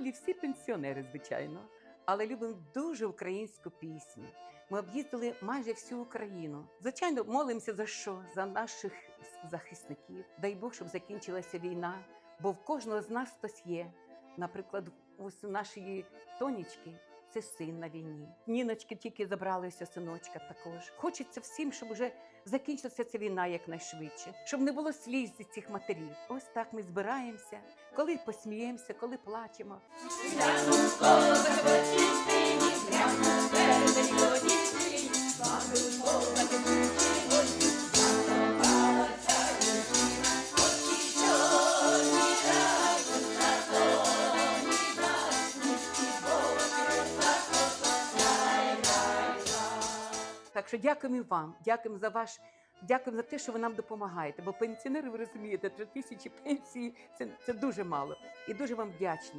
шановні всі пенсіонери, звичайно, але любимо дуже українську пісню. Ми об'їздили майже всю Україну. Звичайно, молимося за що? За наших захисників. Дай Бог, щоб закінчилася війна, бо в кожного з нас хтось є. Наприклад, у нашої тонічки це син на війні. Ніночки тільки забралися синочка також. Хочеться всім, щоб вже закінчилася ця війна якнайшвидше, щоб не було сліз зі цих матерів. Ось так ми збираємося, коли посміємося, коли плачемо. Так що дякуємо вам, дякуємо за ваш. Дякуємо за те, що ви нам допомагаєте. Бо пенсіонери, ви розумієте, три тисячі пенсії це, це дуже мало. І дуже вам вдячні.